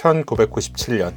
1997년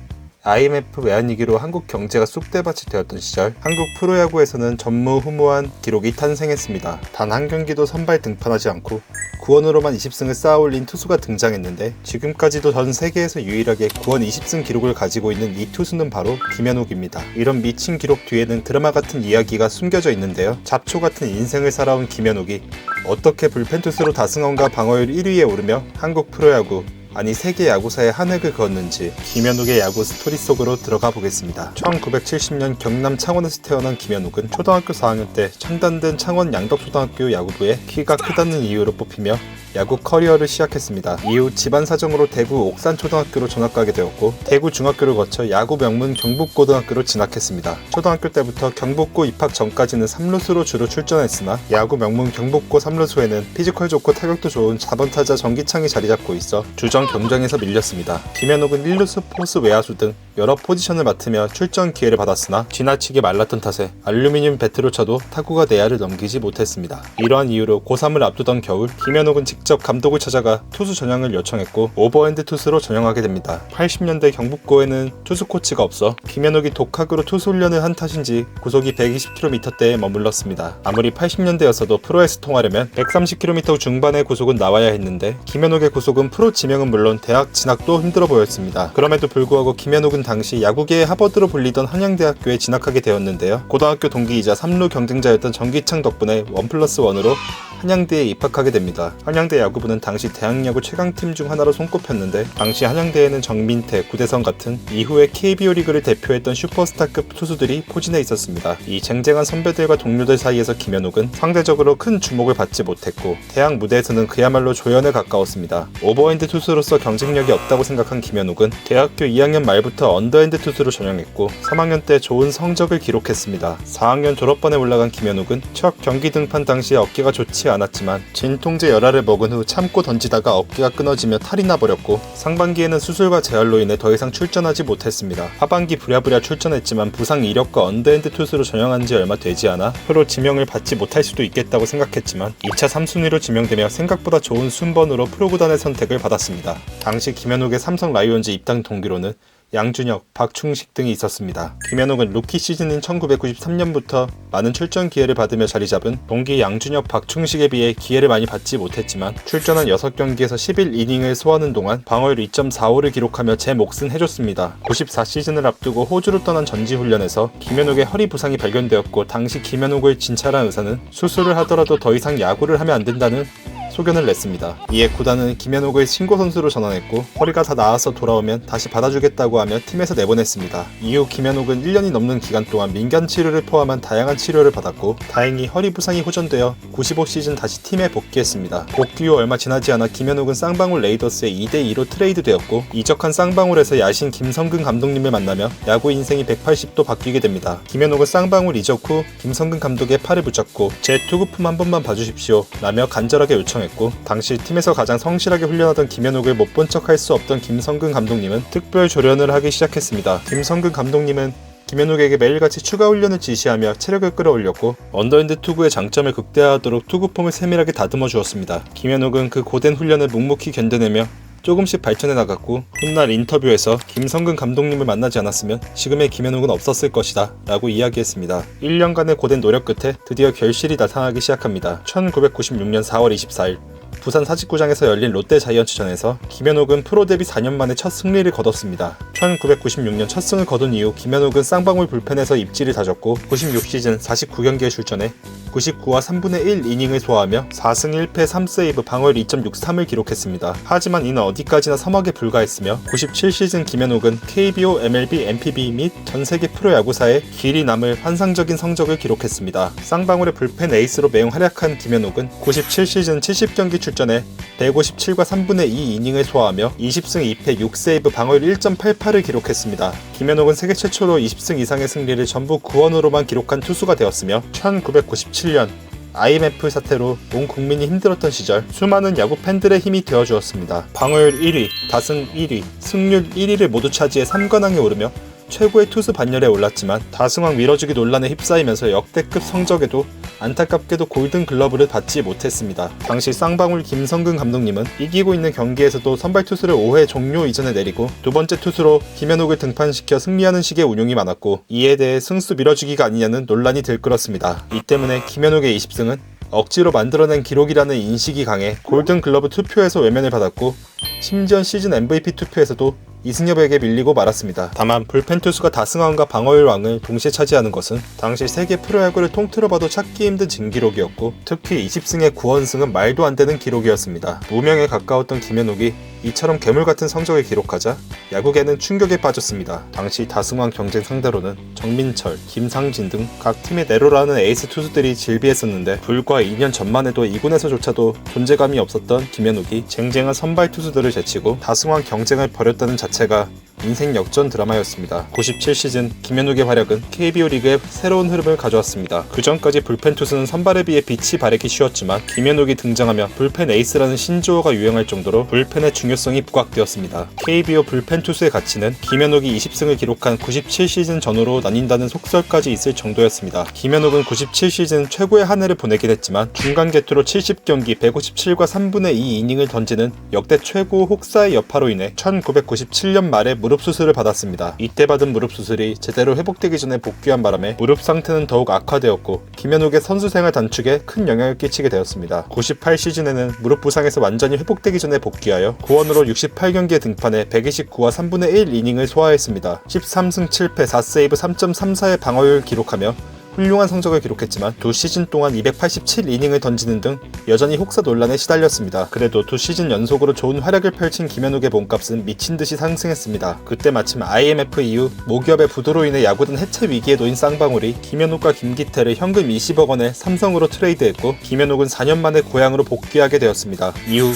IMF 외환위기로 한국 경제가 쑥대밭이 되었던 시절 한국 프로야구에서는 전무후무한 기록이 탄생했습니다. 단 한 경기도 선발 등판하지 않고 구원으로만 20승을 쌓아올린 투수가 등장했는데 지금까지도 전 세계에서 유일하게 구원 20승 기록을 가지고 있는 이 투수는 바로 김현욱입니다. 이런 미친 기록 뒤에는 드라마 같은 이야기가 숨겨져 있는데요. 잡초 같은 인생을 살아온 김현욱이 어떻게 불펜 투수로 다승원과 방어율 1위에 오르며 한국 프로야구 아니 세계 야구사의 한 획을 그었는지 김현욱의 야구 스토리 속으로 들어가 보겠습니다. 1970년 경남 창원에서 태어난 김현욱은 초등학교 4학년 때 첨단된 창원 양덕초등학교 야구부에 키가 크다는 이유로 뽑히며 야구 커리어를 시작했습니다. 이후 집안 사정으로 대구 옥산초등학교로 전학가게 되었고 대구 중학교를 거쳐 야구 명문 경북고등학교로 진학했습니다. 초등학교 때부터 경북고 입학 전까지는 3루수로 주로 출전했으나 야구 명문 경북고 3루수에는 피지컬 좋고 타격도 좋은 4번 타자 전기창이 자리 잡고 있어 주전 경쟁에서 밀렸습니다. 김현욱은 1루수 포수 외야수 등 여러 포지션을 맡으며 출전 기회를 받았으나 지나치게 말랐던 탓에 알루미늄 배트로 쳐도 타구가 내야를 넘기지 못했습니다. 이러한 이유로 고3을 앞두던 겨울 김현욱은 직접 감독을 찾아가 투수 전향을 요청했고 오버핸드 투수로 전향하게 됩니다. 80년대 경북고에는 투수 코치가 없어 김현욱이 독학으로 투수 훈련을 한 탓인지 구속이 120km대에 머물렀습니다. 아무리 80년대였어도 프로에서 통하려면 130km 중반의 구속은 나와야 했는데 김현욱의 구속은 프로 지명은 물론 대학 진학도 힘들어 보였습니다. 그럼에도 불구하고 김현욱은 당시 야구계의 하버드로 불리던 한양대학교에 진학하게 되었는데요. 고등학교 동기이자 3루 경쟁자였던 정기창 덕분에 원 플러스 원으로 한양대에 입학하게 됩니다. 한양대 야구부는 당시 대학야구 최강팀 중 하나로 손꼽혔는데 당시 한양대에는 정민태, 구대성 같은 이후에 KBO 리그를 대표했던 슈퍼스타급 투수들이 포진해 있었습니다. 이 쟁쟁한 선배들과 동료들 사이에서 김현욱은 상대적으로 큰 주목을 받지 못했고 대학 무대에서는 그야말로 조연에 가까웠습니다. 오버핸드 투수로서 경쟁력이 없다고 생각한 김현욱은 대학교 2학년 말부터 언더핸드 투수로 전향했고 3학년 때 좋은 성적을 기록했습니다. 4학년 졸업반에 올라간 김현욱은 첫 경기 등판 당시에 어깨가 좋지 않았지만 진통제 열알을 먹은 후 참고 던지다가 어깨가 끊어지며 탈이 나버렸고 상반기에는 수술과 재활로 인해 더 이상 출전하지 못했습니다. 하반기 부랴부랴 출전했지만 부상 이력과 언더핸드 투수로 전향한 지 얼마 되지 않아 프로 지명을 받지 못할 수도 있겠다고 생각했지만 2차 3순위로 지명되며 생각보다 좋은 순번으로 프로구단의 선택을 받았습니다. 당시 김현욱의 삼성 라이온즈 입당 동기로는 양준혁, 박충식 등이 있었습니다. 김현욱은 루키 시즌인 1993년부터 많은 출전 기회를 받으며 자리 잡은 동기 양준혁, 박충식에 비해 기회를 많이 받지 못했지만 출전한 6경기에서 11이닝을 소화하는 동안 방어율 2.45를 기록하며 제 몫은 해줬습니다. 94 시즌을 앞두고 호주로 떠난 전지 훈련에서 김현욱의 허리 부상이 발견되었고 당시 김현욱을 진찰한 의사는 수술을 하더라도 더 이상 야구를 하면 안 된다는 소견을 냈습니다. 이에 구단은 김현욱을 신고 선수로 전환했고 허리가 다 나아서 돌아오면 다시 받아주겠다고 하며 팀에서 내보냈습니다. 이후 김현욱은 1년이 넘는 기간 동안 민간 치료를 포함한 다양한 치료를 받았고 다행히 허리 부상이 호전되어 95 시즌 다시 팀에 복귀했습니다. 복귀 후 얼마 지나지 않아 김현욱은 쌍방울 레이더스에 2대2로 트레이드되었고 이적한 쌍방울에서 야신 김성근 감독님을 만나며 야구 인생이 180도 바뀌게 됩니다. 김현욱은 쌍방울 이적 후 김성근 감독의 팔을 붙잡고 제 투구품 한 번만 봐주십시오 라며 간절하게 요청 했고 당시 팀에서 가장 성실하게 훈련하던 김현욱을 못 본 척할 수 없던 김성근 감독님은 특별 조련을 하기 시작했습니다. 김성근 감독님은 김현욱에게 매일같이 추가 훈련을 지시하며 체력을 끌어올렸고 언더핸드 투구의 장점을 극대화하도록 투구폼을 세밀하게 다듬어 주었습니다. 김현욱은 그 고된 훈련을 묵묵히 견뎌내며 조금씩 발전해 나갔고 훗날 인터뷰에서 김성근 감독님을 만나지 않았으면 지금의 김현욱은 없었을 것이다 라고 이야기했습니다. 1년간의 고된 노력 끝에 드디어 결실이 나타나기 시작합니다. 1996년 4월 24일 부산 사직구장에서 열린 롯데 자이언츠전에서 김현욱은 프로 데뷔 4년 만에 첫 승리를 거뒀습니다. 1996년 첫 승을 거둔 이후 김현욱은 쌍방울 불펜에서 입지를 다졌고 96시즌 49경기에 출전해 99와 3분의 1 이닝을 소화하며 4승 1패 3세이브 방어율 2.63을 기록했습니다. 하지만 이는 어디까지나 서막에 불과했으며 97시즌 김현욱은 KBO, MLB, MPB 및 전 세계 프로야구사에 길이 남을 환상적인 성적을 기록했습니다. 쌍방울의 불펜 에이스로 매우 활약한 김현욱은 97시즌 70경기 출전해 157과 3분의 2 이닝을 소화하며 20승 2패 6세이브 방어율 1.88을 기록했습니다. 김현욱은 세계 최초로 20승 이상의 승리를 전부 구원으로만 기록한 투수가 되었으며 1997년 IMF 사태로 온 국민이 힘들었던 시절 수많은 야구 팬들의 힘이 되어 주었습니다. 방어율 1위, 다승 1위, 승률 1위를 모두 차지해 3관왕에 오르며 최고의 투수 반열에 올랐지만 다승왕 밀어주기 논란에 휩싸이면서 역대급 성적에도 안타깝게도 골든 글러브를 받지 못했습니다. 당시 쌍방울 김성근 감독님은 이기고 있는 경기에서도 선발 투수를 5회 종료 이전에 내리고 두 번째 투수로 김현욱을 등판시켜 승리하는 식의 운용이 많았고 이에 대해 승수 밀어주기가 아니냐는 논란이 들끓었습니다. 이 때문에 김현욱의 20승은 억지로 만들어낸 기록이라는 인식이 강해 골든 글러브 투표에서 외면을 받았고 심지어 시즌 MVP 투표에서도 이승엽에게 밀리고 말았습니다. 다만 불펜 투수가 다승왕과 방어율 왕을 동시에 차지하는 것은 당시 세계 프로야구를 통틀어 봐도 찾기 힘든 진기록이었고 특히 20승의 9원승은 말도 안 되는 기록이었습니다. 무명에 가까웠던 김현욱이 이처럼 괴물 같은 성적을 기록하자 야구계는 충격에 빠졌습니다. 당시 다승왕 경쟁 상대로는 정민철, 김상진 등 각 팀의 내로라는 에이스 투수들이 질비했었는데 불과 2년 전만 해도 2군에서조차도 존재감이 없었던 김현욱이 쟁쟁한 선발 투수들을 제치고 다승왕 경쟁을 벌였다는 자체 가 인생 역전 드라마였습니다. 97 시즌 김현욱의 활약은 KBO 리그에 새로운 흐름을 가져왔습니다. 그 전까지 불펜 투수는 선발에 비해 빛이 바래기 쉬웠지만 김현욱이 등장하며 불펜 에이스라는 신조어가 유행할 정도로 불펜의 중요성이 부각되었습니다. KBO 불펜 투수의 가치는 김현욱이 20승을 기록한 97 시즌 전후로 나뉜다는 속설까지 있을 정도였습니다. 김현욱은 97 시즌 최고의 한 해를 보내긴 했지만 중간 개투로 70경기 157과 3분의 2 이닝을 던지는 역대 최고 혹사의 여파로 인해 1997년 말에 무릎 수술을 받았습니다. 이때 받은 무릎 수술이 제대로 회복되기 전에 복귀한 바람에 무릎 상태는 더욱 악화되었고 김현욱의 선수 생활 단축에 큰 영향을 끼치게 되었습니다. 98 시즌에는 무릎 부상에서 완전히 회복되기 전에 복귀하여 구원으로 68경기에 등판해 129와 3분의 1 이닝을 소화했습니다. 13승 7패 4세이브 3.34의 방어율 기록하며 훌륭한 성적을 기록했지만 두 시즌 동안 287이닝을 던지는 등 여전히 혹사 논란에 시달렸습니다. 그래도 두 시즌 연속으로 좋은 활약을 펼친 김현욱의 몸값은 미친 듯이 상승했습니다. 그때 마침 IMF 이후 모기업의 부도로 인해 야구단 해체 위기에 놓인 쌍방울이 김현욱과 김기태를 현금 20억 원에 삼성으로 트레이드했고 김현욱은 4년 만에 고향으로 복귀하게 되었습니다. 이후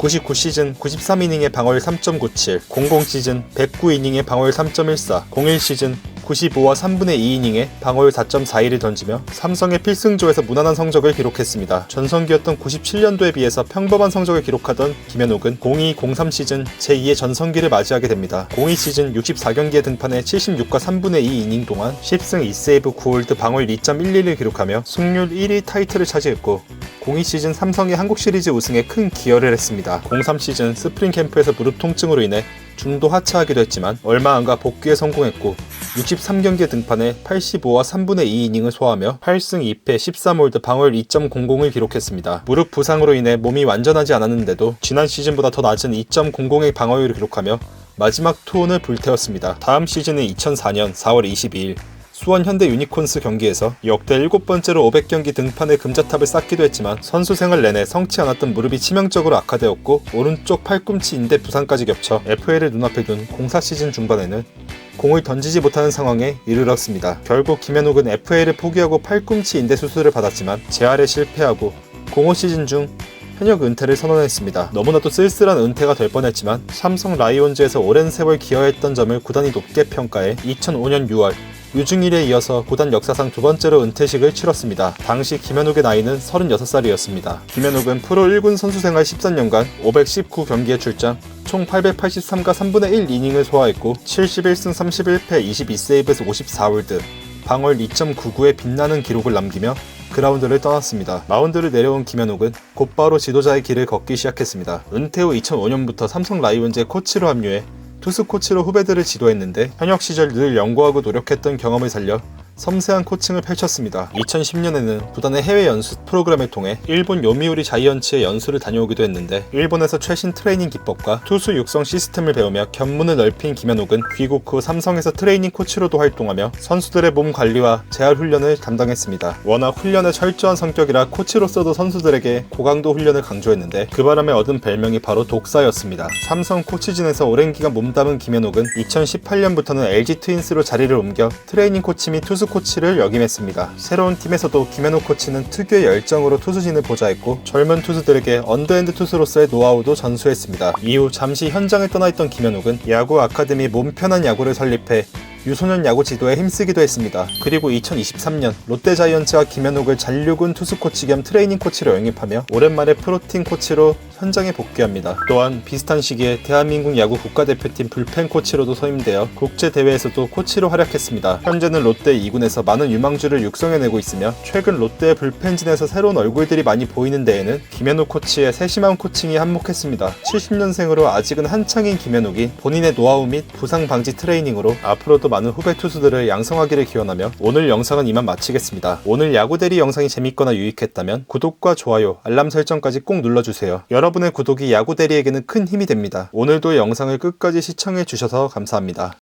99 시즌 93이닝의 방어율 3.97, 00 시즌 109이닝의 방어율 3.14, 01 시즌 95와 3분의 2이닝에 방어율 4.41을 던지며 삼성의 필승조에서 무난한 성적을 기록했습니다. 전성기였던 97년도에 비해서 평범한 성적을 기록하던 김현욱은 02-03 시즌 제2의 전성기를 맞이하게 됩니다. 02 시즌 64경기에 등판해 76과 3분의 2 이닝 동안 10승 2세이브 9홀드 방어율 2.11을 기록하며 승률 1위 타이틀을 차지했고 02 시즌 삼성의 한국 시리즈 우승에 큰 기여를 했습니다. 03 시즌 스프링 캠프에서 무릎 통증으로 인해 중도 하차하기도 했지만 얼마 안가 복귀에 성공했고 63경기에 등판해 85와 3분의 2 이닝을 소화하며 8승 2패 13홀드 방어율 2.00을 기록했습니다. 무릎 부상으로 인해 몸이 완전하지 않았는데도 지난 시즌보다 더 낮은 2.00의 방어율을 기록하며 마지막 투혼을 불태웠습니다. 다음 시즌은 2004년 4월 22일 수원 현대 유니콘스 경기에서 역대 7번째로 500경기 등판의 금자탑을 쌓기도 했지만 선수 생활 내내 성치 않았던 무릎이 치명적으로 악화되었고 오른쪽 팔꿈치 인대 부상까지 겹쳐 FA를 눈앞에 둔 공사 시즌 중반에는 공을 던지지 못하는 상황에 이르렀습니다. 결국 김현욱은 FA를 포기하고 팔꿈치 인대 수술을 받았지만 재활에 실패하고 05 시즌 중 현역 은퇴를 선언했습니다. 너무나도 쓸쓸한 은퇴가 될 뻔했지만 삼성 라이온즈에서 오랜 세월 기여했던 점을 구단이 높게 평가해 2005년 6월 유중일에 이어서 구단 역사상 두 번째로 은퇴식을 치렀습니다. 당시 김현욱의 나이는 36살이었습니다. 김현욱은 프로 1군 선수 생활 13년간 519경기에 출장, 총 883과 3분의 1 이닝을 소화했고 71승 31패 22세이브에서 54홀드, 방월 2.99의 빛나는 기록을 남기며 그라운드를 떠났습니다. 마운드를 내려온 김현욱은 곧바로 지도자의 길을 걷기 시작했습니다. 은퇴 후 2005년부터 삼성 라이온즈의 코치로 합류해 투수 코치로 후배들을 지도했는데 현역 시절 늘 연구하고 노력했던 경험을 살려 섬세한 코칭을 펼쳤습니다. 2010년에는 구단의 해외 연수 프로그램을 통해 일본 요미우리 자이언츠의 연수를 다녀오기도 했는데 일본에서 최신 트레이닝 기법과 투수 육성 시스템을 배우며 견문을 넓힌 김현욱은 귀국 후 삼성에서 트레이닝 코치로도 활동하며 선수들의 몸 관리와 재활 훈련을 담당했습니다. 워낙 훈련에 철저한 성격이라 코치로서도 선수들에게 고강도 훈련을 강조했는데 그 바람에 얻은 별명이 바로 독사였습니다. 삼성 코치진에서 오랜 기간 몸담은 김현욱은 2018년부터는 LG 트윈스로 자리를 옮겨 트레이닝 코치 및 투수 코치를 역임했습니다. 새로운 팀에서도 김현욱 코치는 특유의 열정으로 투수진을 보좌했고 젊은 투수들에게 언더핸드 투수로서의 노하우도 전수했습니다. 이후 잠시 현장을 떠나 있던 김현욱은 야구 아카데미 몸 편한 야구를 설립해 유소년 야구 지도에 힘쓰기도 했습니다. 그리고 2023년 롯데자이언츠와 김현욱을 잔류군 투수 코치 겸 트레이닝 코치로 영입하며 오랜만에 프로팀 코치로 현장에 복귀합니다. 또한 비슷한 시기에 대한민국 야구 국가대표팀 불펜 코치로도 선임되어 국제 대회에서도 코치로 활약했습니다. 현재는 롯데 2군에서 많은 유망주를 육성해내고 있으며 최근 롯데 불펜진에서 새로운 얼굴들이 많이 보이는 데에는 김현욱 코치의 세심한 코칭이 한몫했습니다. 70년생으로 아직은 한창인 김현욱이 본인의 노하우 및 부상 방지 트레이닝으로 앞으로도 많은 후배 투수들을 양성하기를 기원하며 오늘 영상은 이만 마치겠습니다. 오늘 야구 대리 영상이 재밌거나 유익했다면 구독과 좋아요, 알람 설정까지 꼭 눌러주세요. 여러분의 구독이 야구 대리에게는 큰 힘이 됩니다. 오늘도 영상을 끝까지 시청해 주셔서 감사합니다.